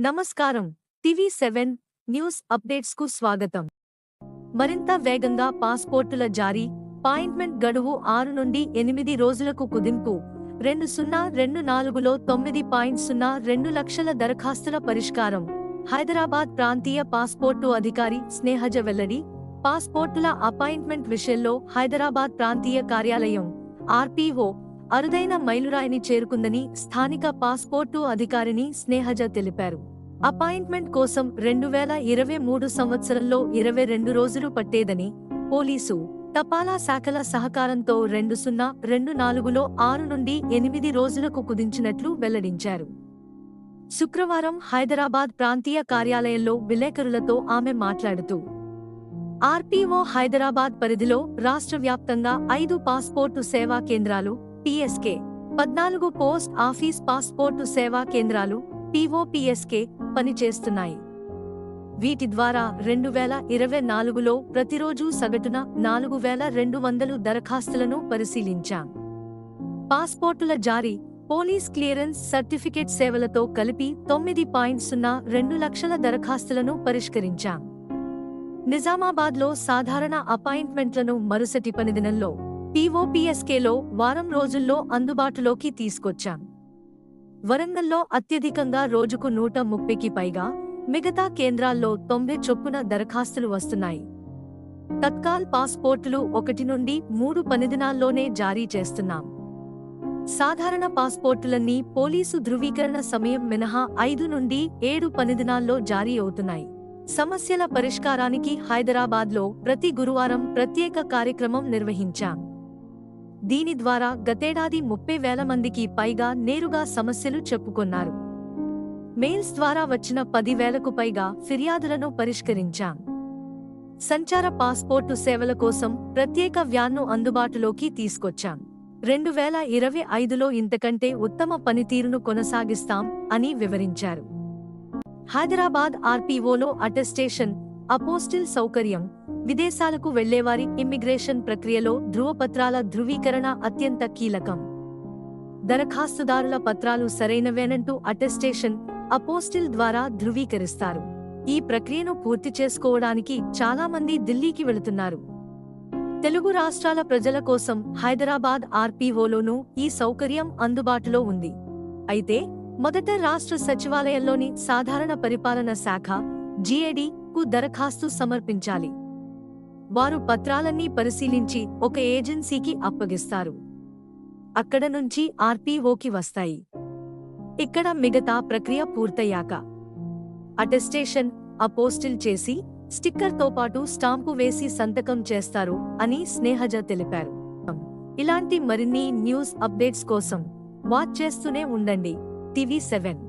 నమస్కారం. TV seven news అప్డేట్స్కు స్వాగతం. మరింత వేగంగా పాస్పోర్టుల జారీ పాయింట్మెంట్ గడువు ఆరు నుండి ఎనిమిది రోజులకు కుదింపు రెండు సున్నా రెండు నాలుగులో తొమ్మిది పాయింట్ సున్నా రెండు లక్షల దరఖాస్తుల పరిష్కారం. హైదరాబాద్ ప్రాంతీయ పాస్పోర్టు అధికారి స్నేహజ వెల్లడి పాస్పోర్టుల అపాయింట్మెంట్ విషయంలో హైదరాబాద్ ప్రాంతీయ కార్యాలయం ఆర్పీఓ అరుదైన మైలురాయిని చేరుకుందని స్థానిక పాస్పోర్టు అధికారిని స్నేహజ తెలిపారు. అపాయింట్మెంట్ కోసం రెండు వేల ఇరవై మూడు సంవత్సరంలో ఇరవై రెండు రోజులు పట్టేదని పోలీసు తపాలా శాఖల సహకారంతో రెండు సున్నా రెండు నాలుగులో ఆరు నుండి ఎనిమిది రోజులకు కుదించినట్లు వెల్లడించారు. శుక్రవారం హైదరాబాద్ ప్రాంతీయ కార్యాలయంలో విలేకరులతో ఆమె మాట్లాడుతూ ఆర్పీఓ హైదరాబాద్ పరిధిలో రాష్ట్ర వ్యాప్తంగా ఐదు పాస్పోర్టు సేవా కేంద్రాలు పిఎస్కే పద్నాలుగు పోస్ట్ ఆఫీస్ పాస్పోర్టు సేవా కేంద్రాలు పిఓపిఎస్కే పనిచేస్తున్నాయి. వీటి ద్వారా రెండు వేల ఇరవై నాలుగులో ప్రతిరోజు సగటున నాలుగు వేల రెండు వందలు దరఖాస్తులను పరిశీలించాం. పాస్పోర్టుల జారీ పోలీస్ క్లియరెన్స్ సర్టిఫికేట్ సేవలతో కలిపి తొమ్మిది పాయింట్ సున్నా రెండు లక్షల దరఖాస్తులను పరిష్కరించాం. నిజామాబాద్లో సాధారణ అపాయింట్మెంట్లను మరుసటి పనిదినంలో పీఓపీఎస్కేలో వారం రోజుల్లో అందుబాటులోకి తీసుకొచ్చాం. వరంగల్లో అత్యధికంగా రోజుకు నూట ముప్పైకి పైగా మిగతా కేంద్రాల్లో తొంభై చొప్పున దరఖాస్తులు వస్తున్నాయి. తత్కాల్ పాస్పోర్టులు ఒకటి నుండి మూడు పనిదినాల్లోనే జారీ చేస్తున్నాం. సాధారణ పాస్పోర్టులన్నీ పోలీసు ధృవీకరణ సమయం మినహా ఐదు నుండి ఏడు పనిదినాల్లో జారీ అవుతున్నాయి. సమస్యల పరిష్కారానికి హైదరాబాద్లో ప్రతి గురువారం ప్రత్యేక కార్యక్రమం నిర్వహించాం. దీని ద్వారా గతేడాది ముప్పై వేల మందికి పైగా నేరుగా సమస్యలు చెప్పుకున్నారు. మెయిల్స్ ద్వారా వచ్చిన పదివేలకు పైగా ఫిర్యాదులను పరిష్కరించాం. సంచార పాస్పోర్టు సేవల కోసం ప్రత్యేక వ్యాన్ను అందుబాటులోకి తీసుకొచ్చాం. రెండు వేల ఇరవై ఐదులో ఇంతకంటే ఉత్తమ పనితీరును కొనసాగిస్తాం అని వివరించారు. హైదరాబాద్ ఆర్పీఓలో అటెస్టేషన్ అపోస్టిల్ సౌకర్యం విదేశాలకు వెళ్ళేవారి ఇమ్మిగ్రేషన్ ప్రక్రియలో ధృవపత్రాల ధృవీకరణ అత్యంత కీలకం. దరఖాస్తుదారుల పత్రాలు సరైనవేనంటూ అటెస్టేషన్ అపోస్టిల్ ద్వారా ధృవీకరిస్తారు. ఈ ప్రక్రియను పూర్తి చేసుకోవడానికి చాలా మంది ఢిల్లీకి వెళుతున్నారు. తెలుగు రాష్ట్రాల ప్రజల కోసం హైదరాబాద్ ఆర్పీఓలోనూ ఈ సౌకర్యం అందుబాటులో ఉంది. అయితే మొదట రాష్ట్ర సచివాలయంలోని సాధారణ పరిపాలన శాఖ జిఏడి కు దరఖాస్తు సమర్పించాలి. వారు పత్రాలన్నీ పరిశీలించి ఒక ఏజెన్సీకి అప్పగిస్తారు. అక్కడ నుంచి ఆర్పీఓకి వస్తాయి. ఇక్కడ మిగతా ప్రక్రియ పూర్తయ్యాక అటెస్టేషన్ అపోస్టిల్ చేసి స్టిక్కర్తో పాటు స్టాంపు వేసి సంతకం చేస్తారు అని స్నేహజ తెలిపారు. ఇలాంటి మరిన్ని న్యూస్ అప్డేట్స్ కోసం వాచ్ చేస్తూనే ఉండండి. TV seven